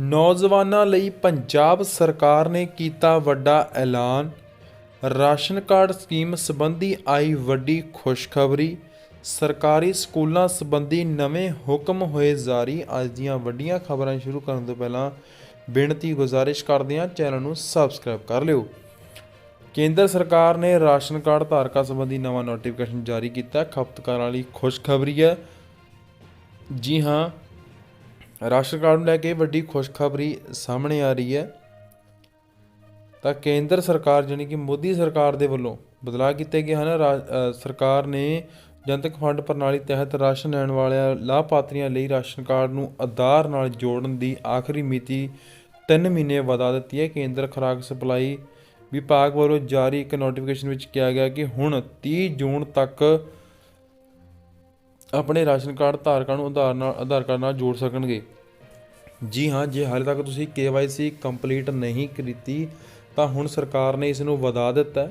ਨੌਜਵਾਨਾਂ ਲਈ ਪੰਜਾਬ ਸਰਕਾਰ ਨੇ ਕੀਤਾ ਵੱਡਾ ਐਲਾਨ। ਰਾਸ਼ਨ ਕਾਰਡ ਸਕੀਮ ਸੰਬੰਧੀ ਆਈ ਵੱਡੀ ਖੁਸ਼ਖਬਰੀ। ਸਰਕਾਰੀ ਸਕੂਲਾਂ ਸੰਬੰਧੀ ਨਵੇਂ ਹੁਕਮ ਹੋਏ ਜਾਰੀ। ਅੱਜ ਦੀਆਂ ਵੱਡੀਆਂ ਖਬਰਾਂ ਸ਼ੁਰੂ ਕਰਨ ਤੋਂ ਪਹਿਲਾਂ ਬੇਨਤੀ ਗੁਜ਼ਾਰਿਸ਼ ਕਰਦੇ ਹਾਂ, ਚੈਨਲ ਨੂੰ ਸਬਸਕ੍ਰਾਈਬ ਕਰ ਲਿਓ। ਕੇਂਦਰ ਸਰਕਾਰ ਨੇ ਰਾਸ਼ਨ ਕਾਰਡ ਧਾਰਕਾਂ ਸੰਬੰਧੀ ਨਵਾਂ ਨੋਟੀਫਿਕੇਸ਼ਨ ਜਾਰੀ ਕੀਤਾ। ਖਪਤਕਾਰਾਂ ਲਈ ਖੁਸ਼ਖਬਰੀ ਹੈ। ਜੀ ਹਾਂ ਰਾਸ਼ਨ ਕਾਰਡ ਨੂੰ ਲੈ ਕੇ ਵੱਡੀ ਖੁਸ਼ਖਬਰੀ ਸਾਹਮਣੇ ਆ ਰਹੀ ਹੈ। ਤਾਂ ਕੇਂਦਰ ਸਰਕਾਰ ਜਾਣੀ ਕਿ ਮੋਦੀ ਸਰਕਾਰ ਦੇ ਵੱਲੋਂ ਬਦਲਾਅ ਕੀਤੇ ਗਏ ਹਨ। ਰਾ- ਸਰਕਾਰ ਨੇ ਜਨਤਕ ਫੰਡ ਪ੍ਰਣਾਲੀ ਤਹਿਤ ਰਾਸ਼ਨ ਲੈਣ ਵਾਲਿਆਂ, ਲਾਭਪਾਤਰੀਆਂ ਲਈ ਰਾਸ਼ਨ ਕਾਰਡ ਨੂੰ ਆਧਾਰ ਨਾਲ ਜੋੜਨ ਦੀ ਆਖਰੀ ਮਿਤੀ 3 ਮਹੀਨੇ ਵਧਾ ਦਿੱਤੀ ਹੈ। ਕੇਂਦਰ ਖੁਰਾਕ ਸਪਲਾਈ ਵਿਭਾਗ ਵੱਲੋਂ ਜਾਰੀ ਇੱਕ ਨੋਟੀਫਿਕੇਸ਼ਨ ਵਿੱਚ ਕਿਹਾ ਗਿਆ ਕਿ ਹੁਣ 30 ਜੂਨ ਤੱਕ ਆਪਣੇ ਰਾਸ਼ਨ ਕਾਰਡ ਧਾਰਕਾਂ ਨੂੰ ਆਧਾਰ ਨਾਲ ਆਧਾਰ ਕਾਰਡ ਨਾਲ ਜੋੜ ਸਕਣਗੇ। ਜੀ ਹਾਂ, ਜੇ ਹਾਲੇ ਤੱਕ ਤੁਸੀਂ KYC ਕੰਪਲੀਟ ਨਹੀਂ ਕੀਤੀ, ਤਾਂ ਹੁਣ ਸਰਕਾਰ ਨੇ ਇਸ ਨੂੰ ਵਧਾ ਦਿੱਤਾ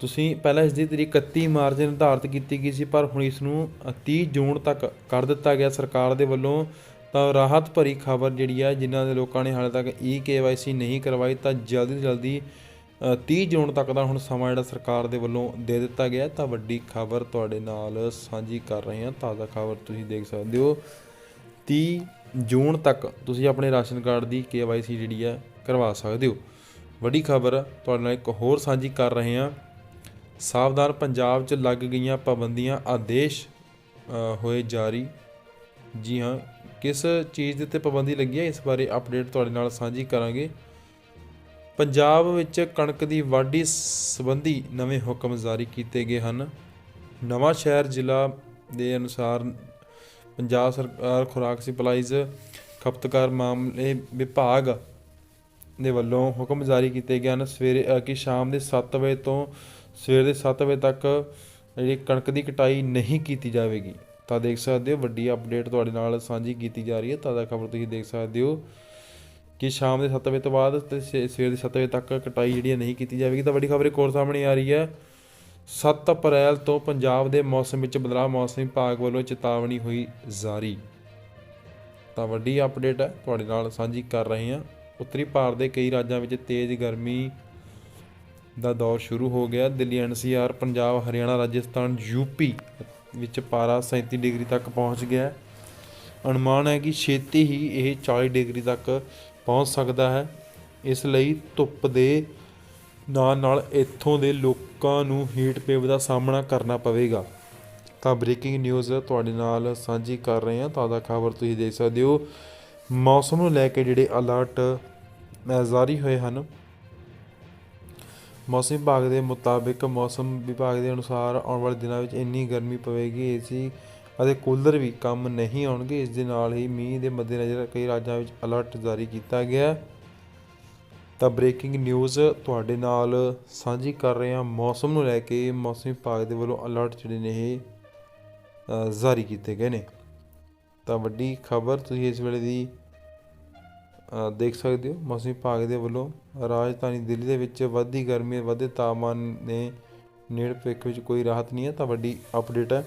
ਤੁਸੀਂ ਪਹਿਲਾਂ ਇਸ ਦੀ ਤਰੀਕ 31 ਮਾਰਚ ਨਿਰਧਾਰਤ ਕੀਤੀ ਗਈ ਸੀ, ਪਰ ਹੁਣ ਇਸ ਨੂੰ 30 ਜੂਨ ਤੱਕ ਕਰ ਦਿੱਤਾ ਗਿਆ ਸਰਕਾਰ ਦੇ ਵੱਲੋਂ। ਤਾਂ ਰਾਹਤ ਭਰੀ ਖਬਰ ਜਿਹੜੀ ਹੈ, ਜਿਨ੍ਹਾਂ ਦੇ ਲੋਕਾਂ ਨੇ ਹਾਲੇ ਤੱਕ ਈ KYC ਨਹੀਂ ਕਰਵਾਈ, ਤਾਂ ਜਲਦੀ ਤੋਂ ਜਲਦੀ 30 ਜੂਨ ਤੱਕ ਦਾ ਹੁਣ ਸਮਾਂ ਜਿਹੜਾ ਸਰਕਾਰ ਦੇ ਵੱਲੋਂ ਦੇ ਦਿੱਤਾ ਗਿਆ ਤਾਂ ਵੱਡੀ ਖਬਰ ਤੁਹਾਡੇ ਨਾਲ ਸਾਂਝੀ ਕਰ ਰਹੇ ਹਾਂ। ਤਾਜ਼ਾ ਖਬਰ ਤੁਸੀਂ ਦੇਖ ਸਕਦੇ ਹੋ। 30 ਜੂਨ ਤੱਕ ਤੁਸੀਂ ਆਪਣੇ ਰਾਸ਼ਨ ਕਾਰਡ ਦੀ KYC ਜਿਹੜੀ ਹੈ, ਕਰਵਾ ਸਕਦੇ ਹੋ। ਵੱਡੀ ਖਬਰ ਤੁਹਾਡੇ ਨਾਲ ਇੱਕ ਹੋਰ ਸਾਂਝੀ ਕਰ ਰਹੇ ਹਾਂ। ਸਾਵਧਾਨ ਪੰਜਾਬ 'ਚ ਲੱਗ ਗਈਆਂ ਪਾਬੰਦੀਆਂ ਆਦੇਸ਼ ਹੋਏ ਜਾਰੀ। ਜੀ ਹਾਂ, ਕਿਸ ਚੀਜ਼ ਦੇ ਉੱਤੇ ਪਾਬੰਦੀ ਲੱਗੀ ਹੈ, ਇਸ ਬਾਰੇ ਅਪਡੇਟ ਤੁਹਾਡੇ ਨਾਲ ਸਾਂਝੀ ਕਰਾਂਗੇ। ਪੰਜਾਬ ਵਿੱਚ ਕਣਕ ਦੀ ਵਾਢੀ ਸੰਬੰਧੀ ਨਵੇਂ ਹੁਕਮ ਜਾਰੀ ਕੀਤੇ ਗਏ ਹਨ। ਨਵਾਂ ਸ਼ਹਿਰ ਜ਼ਿਲ੍ਹਾ ਦੇ ਅਨੁਸਾਰ ਪੰਜਾਬ ਸਰਕਾਰ ਖੁਰਾਕ ਸਪਲਾਈਜ਼ ਖਪਤਕਾਰ ਮਾਮਲੇ ਵਿਭਾਗ ਦੇ ਵੱਲੋਂ ਹੁਕਮ ਜਾਰੀ ਕੀਤੇ ਗਏ ਹਨ। ਸਵੇਰੇ ਕਿ ਸ਼ਾਮ ਦੇ 7 ਵਜੇ ਤੋਂ ਸਵੇਰ ਦੇ 7 ਵਜੇ ਤੱਕ ਜਿਹੜੀ ਕਣਕ ਦੀ ਕਟਾਈ ਨਹੀਂ ਕੀਤੀ ਜਾਵੇਗੀ। ਤਾਂ ਦੇਖ ਸਕਦੇ ਹੋ, ਵੱਡੀ ਅਪਡੇਟ ਤੁਹਾਡੇ ਨਾਲ ਸਾਂਝੀ ਕੀਤੀ ਜਾ ਰਹੀ ਹੈ। ਤਾਜ਼ਾ ਖਬਰ ਤੁਸੀਂ ਦੇਖ ਸਕਦੇ ਹੋ। ਕਿ ਸ਼ਾਮ ਦੇ 7 ਵਜੇ ਤੋਂ ਬਾਅਦ ਤੇ ਸੇ- ਸਵੇਰ ਦੇ 7 ਵਜੇ ਤੱਕ ਕਟਾਈ ਜਿਹੜੀ ਹੈ ਨਹੀਂ ਕੀਤੀ ਜਾਵੇਗੀ। ਤਾਂ ਵੱਡੀ ਖਬਰ ਇੱਕ ਹੋਰ ਸਾਹਮਣੇ ਆ ਰਹੀ ਹੈ। 7 ਅਪ੍ਰੈਲ ਤੋਂ ਪੰਜਾਬ ਦੇ ਮੌਸਮ ਵਿੱਚ ਬਦਲਾਅ, ਮੌਸਮ ਵਿਭਾਗ ਵੱਲੋਂ ਚੇਤਾਵਨੀ ਹੋਈ ਜਾਰੀ। ਤਾਂ ਵੱਡੀ ਅਪਡੇਟ ਹੈ, ਤੁਹਾਡੇ ਨਾਲ ਸਾਂਝੀ ਕਰ ਰਹੇ ਹਾਂ। ਉੱਤਰੀ ਭਾਰਤ ਦੇ ਕਈ ਰਾਜਾਂ ਵਿੱਚ ਤੇਜ਼ ਗਰਮੀ ਦਾ ਦੌਰ ਸ਼ੁਰੂ ਹੋ ਗਿਆ। ਦਿੱਲੀ ਐਨਸੀਆਰ ਪੰਜਾਬ, ਹਰਿਆਣਾ, ਰਾਜਸਥਾਨ ਯੂਪੀ ਵਿੱਚ ਪਾਰਾ 37 ਡਿਗਰੀ ਤੱਕ ਪਹੁੰਚ ਗਿਆ। ਅਨੁਮਾਨ ਹੈ ਕਿ ਛੇਤੀ ਹੀ ਇਹ 40 ਡਿਗਰੀ ਤੱਕ ਪਹੁੰਚ ਸਕਦਾ ਹੈ। ਇਸ ਲਈ ਧੁੱਪ ਦੇ ਨਾਲ ਨਾਲ ਇੱਥੋਂ ਦੇ ਲੋਕਾਂ ਨੂੰ ਹੀਟ ਵੇਵ ਦਾ ਸਾਹਮਣਾ ਕਰਨਾ ਪਵੇਗਾ। ਤਾਂ ਬ੍ਰੇਕਿੰਗ ਨਿਊਜ਼ ਤੁਹਾਡੇ ਨਾਲ ਸਾਂਝੀ ਕਰ ਰਹੇ ਹਾਂ। ਤਾਜ਼ਾ ਖਬਰ ਤੁਸੀਂ ਦੇਖ ਸਕਦੇ ਹੋ। ਮੌਸਮ ਨੂੰ ਲੈ ਕੇ ਜਿਹੜੇ ਅਲਰਟ ਜਾਰੀ ਹੋਏ ਹਨ, ਮੌਸਮ ਵਿਭਾਗ ਦੇ ਮੁਤਾਬਿਕ ਮੌਸਮ ਵਿਭਾਗ ਦੇ ਅਨੁਸਾਰ ਆਉਣ ਵਾਲੇ ਦਿਨਾਂ ਵਿੱਚ ਇੰਨੀ ਗਰਮੀ ਪਵੇਗੀ। ਏਸੀ ਅਤੇ ਕੂਲਰ ਵੀ ਕੰਮ ਨਹੀਂ ਆਉਣਗੇ। ਇਸ ਦੇ ਨਾਲ ਹੀ ਮੀਂਹ ਦੇ ਮੱਦੇਨਜ਼ਰ ਕਈ ਰਾਜਾਂ ਵਿੱਚ ਅਲਰਟ ਜਾਰੀ ਕੀਤਾ ਗਿਆ ਤਾਂ ਬ੍ਰੇਕਿੰਗ ਨਿਊਜ਼ ਤੁਹਾਡੇ ਨਾਲ ਸਾਂਝੀ ਕਰ ਰਹੇ ਹਾਂ। ਮੌਸਮ ਨੂੰ ਲੈ ਕੇ ਮੌਸਮ ਵਿਭਾਗ ਦੇ ਵੱਲੋਂ ਅਲਰਟ ਜਿਹੜੇ ਨੇ ਇਹ ਜਾਰੀ ਕੀਤੇ ਗਏ ਨੇ। ਤਾਂ ਵੱਡੀ ਖਬਰ ਤੁਸੀਂ ਇਸ ਵੇਲੇ ਦੀ ਦੇਖ ਸਕਦੇ ਹੋ। ਮੌਸਮ ਵਿਭਾਗ ਦੇ ਵੱਲੋਂ ਰਾਜਧਾਨੀ ਦਿੱਲੀ ਦੇ ਵਿੱਚ ਵੱਧਦੀ ਗਰਮੀ ਵਧਦੇ ਤਾਪਮਾਨ ਨੇ ਨੇੜੇ ਭਵਿੱਖ ਵਿੱਚ ਕੋਈ ਰਾਹਤ ਨਹੀਂ ਹੈ। ਤਾਂ ਵੱਡੀ ਅਪਡੇਟ ਹੈ।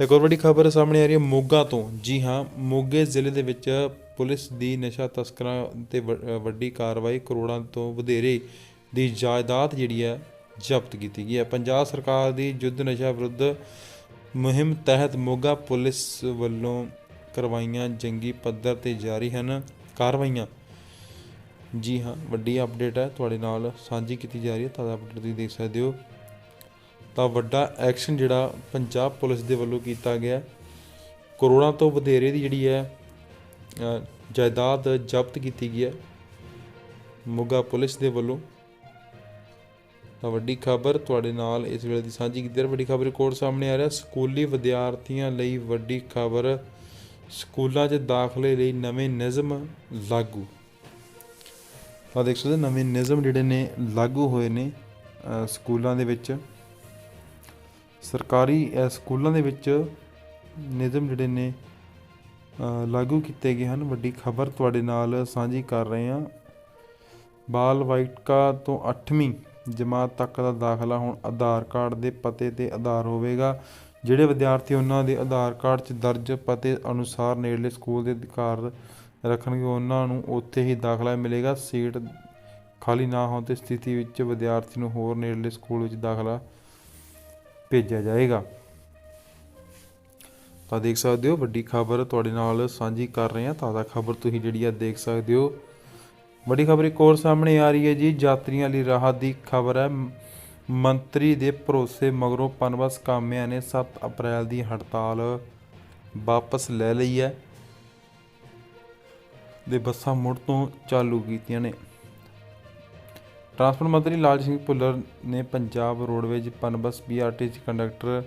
ਤੇ ਇੱਕ ਹੋਰ ਵੱਡੀ ਖਬਰ ਸਾਹਮਣੇ ਆ ਰਹੀ ਹੈ ਮੋਗਾ ਤੋਂ। ਜੀ ਹਾਂ, ਮੋਗੇ ਜ਼ਿਲ੍ਹੇ ਦੇ ਵਿੱਚ ਪੁਲਿਸ ਦੀ ਨਸ਼ਾ ਤਸਕਰਾਂ ਤੇ ਵ- ਵੱਡੀ ਕਾਰਵਾਈ ਕਰੋੜਾਂ ਤੋਂ ਵਧੇਰੇ ਦੀ ਜਾਇਦਾਦ ਜਿਹੜੀ ਹੈ ਜ਼ਬਤ ਕੀਤੀ ਗਈ ਹੈ। ਪੰਜਾਬ ਸਰਕਾਰ ਦੀ ਯੁੱਧ ਨਸ਼ਾ ਵਿਰੁੱਧ ਮੁਹਿੰਮ ਤਹਿਤ ਮੋਗਾ ਪੁਲਿਸ ਵੱਲੋਂ ਕਰਵਾਈਆਂ ਜੰਗੀ ਪੱਧਰ ਤੇ ਜਾਰੀ ਹਨ ਕਾਰਵਾਈਆਂ। ਜੀ ਹਾਂ, ਵੱਡੀ ਅਪਡੇਟ ਹੈ, ਤੁਹਾਡੇ ਨਾਲ ਸਾਂਝੀ ਕੀਤੀ ਜਾ ਰਹੀ ਹੈ, ਤਾਜ਼ਾ ਅਪਡੇਟ ਤੁਸੀਂ ਦੇਖ ਸਕਦੇ ਹੋ। ਤਾਂ ਵੱਡਾ ਐਕਸ਼ਨ ਜਿਹੜਾ ਪੰਜਾਬ ਪੁਲਿਸ ਦੇ ਵੱਲੋਂ ਕੀਤਾ ਗਿਆ। ਕਰੋੜਾਂ ਤੋਂ ਵਧੇਰੇ ਦੀ ਜਿਹੜੀ ਹੈ ਜਾਇਦਾਦ ਜ਼ਬਤ ਕੀਤੀ ਗਈ ਹੈ ਮੋਗਾ ਪੁਲਿਸ ਦੇ ਵੱਲੋਂ। ਤਾਂ ਵੱਡੀ ਖਬਰ ਤੁਹਾਡੇ ਨਾਲ ਇਸ ਵੇਲੇ ਦੀ ਸਾਂਝੀ ਕੀਤੀ ਹੈ ਵੱਡੀ ਖਬਰ ਰਿਕਾਰਡ ਸਾਹਮਣੇ ਆ ਰਿਹਾ। ਸਕੂਲੀ ਵਿਦਿਆਰਥੀਆਂ ਲਈ ਵੱਡੀ ਖਬਰ, ਸਕੂਲਾਂ 'ਚ ਦਾਖਲੇ ਲਈ ਨਵੇਂ ਨਿਯਮ ਲਾਗੂ। ਤਾਂ ਦੇਖ ਸਕਦੇ ਨਵੇਂ ਨਿਯਮ ਜਿਹੜੇ ਨੇ ਲਾਗੂ ਹੋਏ ਨੇ ਸਕੂਲਾਂ ਦੇ ਵਿੱਚ। ਸਰਕਾਰੀ ਸਕੂਲਾਂ ਦੇ ਵਿੱਚ ਨਿਯਮ ਜਿਹੜੇ ਨੇ ਲਾਗੂ ਕੀਤੇ ਗਏ ਹਨ। ਵੱਡੀ ਖਬਰ ਤੁਹਾਡੇ ਨਾਲ ਸਾਂਝੀ ਕਰ ਰਹੇ ਹਾਂ। ਬਾਲ ਵਾਈਟਕਾ ਤੋਂ 8ਵੀਂ ਜਮਾਤ ਤੱਕ ਦਾ ਦਾਖਲਾ ਹੁਣ ਆਧਾਰ ਕਾਰਡ ਦੇ ਪਤੇ ਤੇ ਆਧਾਰ ਹੋਵੇਗਾ। ਜਿਹੜੇ ਵਿਦਿਆਰਥੀ ਉਹਨਾਂ ਦੇ ਆਧਾਰ ਕਾਰਡ 'ਚ ਦਰਜ ਪਤੇ ਅਨੁਸਾਰ ਨੇੜਲੇ ਸਕੂਲ ਦੇ ਅਧਿਕਾਰ ਰੱਖਣਗੇ, ਉਹਨਾਂ ਨੂੰ ਉੱਥੇ ਹੀ ਦਾਖਲਾ ਮਿਲੇਗਾ। ਸੀਟ ਖਾਲੀ ਨਾ ਹੋਣ ਤੇ ਸਥਿਤੀ ਵਿੱਚ ਵਿਦਿਆਰਥੀ ਨੂੰ ਹੋਰ ਨੇੜਲੇ ਸਕੂਲ ਵਿੱਚ ਦਾਖਲਾ ਭੇਜਿਆ ਜਾਏਗਾ। ਤਾਂ ਦੇਖ ਸਕਦੇ ਹੋ, ਵੱਡੀ ਖਬਰ ਤੁਹਾਡੇ ਨਾਲ ਸਾਂਝੀ ਕਰ ਰਹੇ ਹਾਂ। ਤਾਜ਼ਾ ਖਬਰ ਤੁਸੀਂ ਜਿਹੜੀ ਆ ਦੇਖ ਸਕਦੇ ਹੋ। ਵੱਡੀ ਖਬਰ ਇੱਕ ਹੋਰ ਸਾਹਮਣੇ ਆ ਰਹੀ ਹੈ ਜੀ। ਯਾਤਰੀਆਂ ਲਈ ਰਾਹਤ ਦੀ ਖਬਰ ਹੈ। ਮੰਤਰੀ ਦੇ ਭਰੋਸੇ ਮਗਰੋਂ ਪਨਬਸ ਕਾਮਿਆਂ ਨੇ 7 ਅਪ੍ਰੈਲ ਦੀ ਹੜਤਾਲ ਵਾਪਸ ਲੈ ਲਈ ਹੈ। ਦੇ ਬੱਸਾਂ ਮੁੜ ਤੋਂ ਚਾਲੂ ਕੀਤੀਆਂ ਨੇ। ਟਰਾਂਸਪੋਰਟ ਮੰਤਰੀ ਲਾਲ ਸਿੰਘ ਭੁੱਲਰ ਨੇ Punjab roadways Punbus PRTC conductor,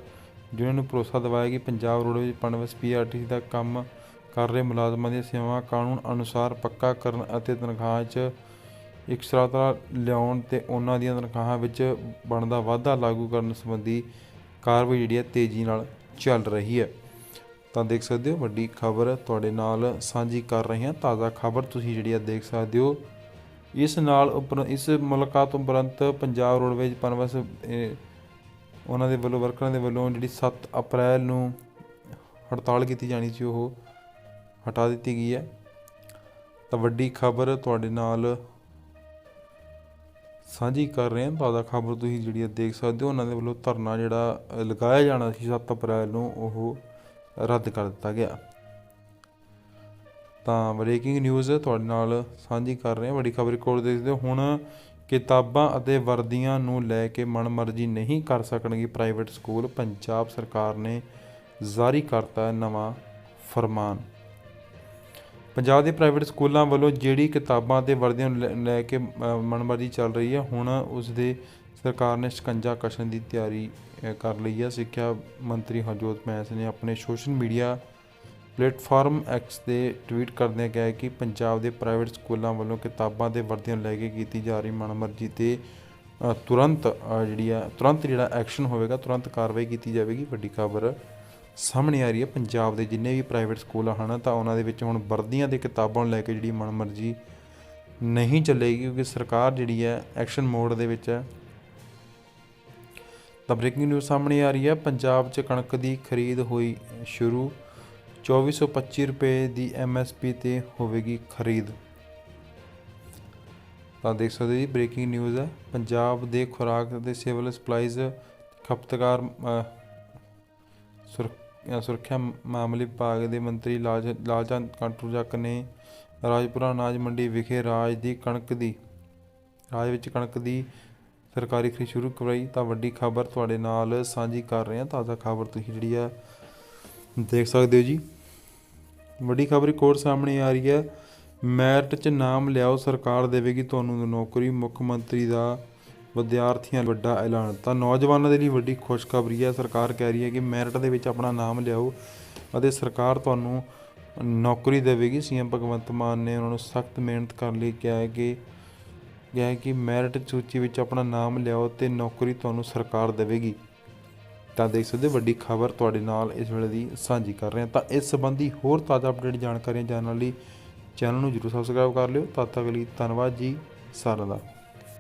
ਜਿਨ੍ਹਾਂ ਨੂੰ ਭਰੋਸਾ ਦਿਵਾਇਆ ਕਿ ਪੰਜਾਬ ਰੋਡਵੇਜ਼ ਪਨਬਸ ਪੀਆਰਟੀਸੀ ਦਾ ਕੰਮ ਕਰ ਰਹੇ ਮੁਲਾਜ਼ਮਾਂ ਦੀਆਂ ਸੇਵਾਵਾਂ ਕਾਨੂੰਨ ਅਨੁਸਾਰ ਪੱਕਾ ਕਰਨ ਅਤੇ ਤਨਖਾਹਾਂ 'ਚ ਇਕਸਾਰਤਾ ਲਿਆਉਣ ਤੇ ਉਹਨਾਂ ਦੀਆਂ ਤਨਖਾਹਾਂ ਵਿੱਚ ਬਣਦਾ ਵਾਧਾ ਲਾਗੂ ਕਰਨ ਸੰਬੰਧੀ ਕਾਰਵਾਈ ਜਿਹੜੀ ਹੈ ਤੇਜ਼ੀ ਨਾਲ ਚੱਲ ਰਹੀ ਹੈ। ਤਾਂ ਦੇਖ ਸਕਦੇ ਹੋ ਵੱਡੀ ਖਬਰ ਤੁਹਾਡੇ ਨਾਲ ਸਾਂਝੀ ਕਰ ਰਹੇ ਹਾਂ। ਤਾਜ਼ਾ ਖਬਰ ਤੁਸੀਂ ਜਿਹੜੀ ਆ ਦੇਖ ਸਕਦੇ ਹੋ। ਇਸ ਨਾਲ ਉਪਰ ਇਸ ਮੁਲਾਕਾਤ ਉਪਰੰਤ ਪੰਜਾਬ ਰੋਡਵੇਜ਼ ਪਨਬਸ ਇਹ, ਉਹਨਾਂ ਦੇ ਵੱਲੋਂ ਵਰਕਰਾਂ ਦੇ ਵੱਲੋਂ ਜਿਹੜੀ 7 ਅਪ੍ਰੈਲ ਨੂੰ ਹੜਤਾਲ ਕੀਤੀ ਜਾਣੀ ਸੀ ਉਹ ਹਟਾ ਦਿੱਤੀ ਗਈ ਹੈ। ਤਾਂ ਵੱਡੀ ਖਬਰ ਤੁਹਾਡੇ ਨਾਲ ਸਾਂਝੀ ਕਰ ਰਹੇ ਹਾਂ। ਤਾਜ਼ਾ ਖਬਰ ਤੁਸੀਂ ਜਿਹੜੀ ਆ ਦੇਖ ਸਕਦੇ ਹੋ। ਉਹਨਾਂ ਦੇ ਵੱਲੋਂ ਧਰਨਾ ਜਿਹੜਾ ਲਗਾਇਆ ਜਾਣਾ ਸੀ 7 ਅਪ੍ਰੈਲ ਨੂੰ ਉਹ ਰੱਦ ਕਰ ਦਿੱਤਾ ਗਿਆ। ਤਾਂ ਬ੍ਰੇਕਿੰਗ ਨਿਊਜ਼ ਤੁਹਾਡੇ ਨਾਲ ਸਾਂਝੀ ਕਰ ਰਹੇ ਹਾਂ। ਵੱਡੀ ਖਬਰ ਕੋਲ ਦੇਖਦੇ ਹੋ। ਹੁਣ ਕਿਤਾਬਾਂ ਅਤੇ ਵਰਦੀਆਂ ਨੂੰ ਲੈ ਕੇ ਮਨਮਰਜ਼ੀ ਨਹੀਂ ਕਰ ਸਕਣਗੇ ਪ੍ਰਾਈਵੇਟ ਸਕੂਲ ਪੰਜਾਬ ਸਰਕਾਰ ਨੇ ਜਾਰੀ ਕਰਤਾ ਨਵਾਂ ਫਰਮਾਨ। ਪੰਜਾਬ ਦੇ ਪ੍ਰਾਈਵੇਟ ਸਕੂਲਾਂ ਵੱਲੋਂ ਜਿਹੜੀ ਕਿਤਾਬਾਂ ਤੇ ਵਰਦੀਆਂ ਨੂੰ ਲੈ- ਲੈ ਕੇ ਅ, ਮਨਮਰਜ਼ੀ ਚੱਲ ਰਹੀ ਹੈ ਹੁਣ ਉਸ ਦੇ ਸਰਕਾਰ ਨੇ ਸ਼ਿਕੰਜਾ ਕਸ਼ਣ ਦੀ ਤਿਆਰੀ ਕਰ ਲਈ ਹੈ। ਸਿੱਖਿਆ ਮੰਤਰੀ ਹਰਜੋਤ ਮੈਂਸ ਨੇ ਆਪਣੇ ਸੋਸ਼ਲ ਮੀਡੀਆ ਪਲੇਟਫਾਰਮ ਐਕਸ ਦੇ ਟਵੀਟ ਕਰਦਿਆਂ ਕਿਹਾ ਕਿ ਪੰਜਾਬ ਦੇ ਪ੍ਰਾਈਵੇਟ ਸਕੂਲਾਂ ਵੱਲੋਂ ਕਿਤਾਬਾਂ ਤੇ ਵਰਦੀਆਂ ਨੂੰ ਲੈ ਕੇ ਕੀਤੀ ਜਾ ਰਹੀ ਮਨਮਰਜ਼ੀ ਤੇ ਤੁਰੰਤ ਜਿਹੜੀ ਆ, ਤੁਰੰਤ ਜਿਹੜਾ ਐਕਸ਼ਨ ਹੋਵੇਗਾ, ਤੁਰੰਤ ਕਾਰਵਾਈ ਕੀਤੀ ਜਾਵੇਗੀ। ਵੱਡੀ ਖਬਰ ਸਾਹਮਣੇ ਆ ਰਹੀ ਹੈ, ਪੰਜਾਬ ਦੇ ਜਿੰਨੇ ਵੀ ਪ੍ਰਾਈਵੇਟ ਸਕੂਲ ਹਨ, ਤਾਂ ਉਹਨਾਂ ਦੇ ਵਿੱਚ ਹੁਣ ਵਰਦੀਆਂ ਤੇ ਕਿਤਾਬਾਂ ਨੂੰ ਲੈ ਕੇ ਜਿਹੜੀ ਮਨਮਰਜ਼ੀ ਨਹੀਂ ਚੱਲੇਗੀ, ਕਿਉਂਕਿ ਸਰਕਾਰ ਜਿਹੜੀ ਹੈ, ਐਕਸ਼ਨ ਮੋਡ ਦੇ ਵਿੱਚ ਹੈ। ਤਾਂ ਬ੍ਰੇਕਿੰਗ ਨਿਊਜ਼ ਸਾਹਮਣੇ ਆ ਰਹੀ ਹੈ, ਪੰਜਾਬ 'ਚ ਕਣਕ ਦੀ ਖਰੀਦ ਹੋਈ ਸ਼ੁਰੂ। 2425 ਰੁਪਏ ਦੀ ਐਮਐਸਪੀ ਤੇ ਹੋਵੇਗੀ ਖਰੀਦ। ਤਾਂ ਦੇਖ ਸਕਦੇ ਹੋ ਜੀ ਬ੍ਰੇਕਿੰਗ ਨਿਊਜ਼ ਹੈ। ਪੰਜਾਬ ਦੇ ਖੁਰਾਕ ਅਤੇ ਸਿਵਲ ਸਪਲਾਈਜ਼ ਖਪਤਕਾਰ ਸੁਰ- ਸੁਰੱਖਿਆ ਮਾਮਲੇ ਵਿਭਾਗ ਦੇ ਮੰਤਰੀ ਲਾਲ, ਲਾਲਚੰਦ ਕਾਂਟੂਜੱਕ ਨੇ ਰਾਜਪੁਰਾ ਅਨਾਜ ਮੰਡੀ ਵਿਖੇ ਰਾਜ ਦੀ ਕਣਕ ਦੀ, ਰਾਜ ਵਿੱਚ ਕਣਕ ਦੀ ਸਰਕਾਰੀ ਖਰੀਦ ਸ਼ੁਰੂ ਕਰਵਾਈ। ਤਾਂ ਵੱਡੀ ਖਬਰ ਤੁਹਾਡੇ ਨਾਲ ਸਾਂਝੀ ਕਰ ਰਹੇ ਹਾਂ। ਤਾਜ਼ਾ ਖਬਰ ਤੁਸੀਂ ਜਿਹੜੀ ਹੈ ਦੇਖ ਸਕਦੇ ਹੋ ਜੀ। ਵੱਡੀ ਖਬਰ ਇੱਕ ਹੋਰ ਸਾਹਮਣੇ ਆ ਰਹੀ ਹੈ। ਮੈਰਿਟ 'ਚ ਨਾਮ ਲਿਆਓ, ਸਰਕਾਰ ਦੇਵੇਗੀ ਤੁਹਾਨੂੰ ਨੌਕਰੀ। ਮੁੱਖ ਮੰਤਰੀ ਦਾ ਵਿਦਿਆਰਥੀਆਂ ਵੱਡਾ ਐਲਾਨ। ਤਾਂ ਨੌਜਵਾਨਾਂ ਦੇ ਲਈ ਵੱਡੀ ਖੁਸ਼ਖਬਰੀ ਹੈ। ਸਰਕਾਰ ਕਹਿ ਰਹੀ ਹੈ ਕਿ ਮੈਰਿਟ ਦੇ ਵਿੱਚ ਆਪਣਾ ਨਾਮ ਲਿਆਓ ਅਤੇ ਸਰਕਾਰ ਤੁਹਾਨੂੰ ਨੌਕਰੀ ਦੇਵੇਗੀ। ਸੀਐਮ ਭਗਵੰਤ ਮਾਨ ਨੇ ਉਹਨਾਂ ਨੂੰ ਸਖਤ ਮਿਹਨਤ ਕਰਨ ਲਈ ਕਿਹਾ ਹੈ ਕਿ ਕਿਹਾ ਹੈ ਕਿ ਮੈਰਿਟ ਸੂਚੀ ਵਿੱਚ ਆਪਣਾ ਨਾਮ ਲਿਆਓ ਤੇ ਨੌਕਰੀ ਤੁਹਾਨੂੰ ਸਰਕਾਰ ਦੇਵੇਗੀ। ਤਾਂ ਦੇਖ ਸਕਦੇ ਹੋ, ਵੱਡੀ ਖਬਰ ਤੁਹਾਡੇ ਨਾਲ ਇਸ ਵੇਲੇ ਦੀ ਸਾਂਝੀ ਕਰ ਰਹੇ। ਹਾਂ ਤਾਂ ਇਸ ਸੰਬੰਧੀ ਹੋਰ ਤਾਜ਼ਾ ਅਪਡੇਟ ਜਾਣਕਾਰੀਆਂ ਜਾਣਨ ਲਈ ਚੈਨਲ ਨੂੰ ਜਰੂਰ ਸਬਸਕ੍ਰਾਈਬ ਕਰ ਲਿਓ। ਤਦ ਤੱਕ ਲਈ ਧੰਨਵਾਦ ਜੀ। ਸਾਰਿਆਂ ਦਾ।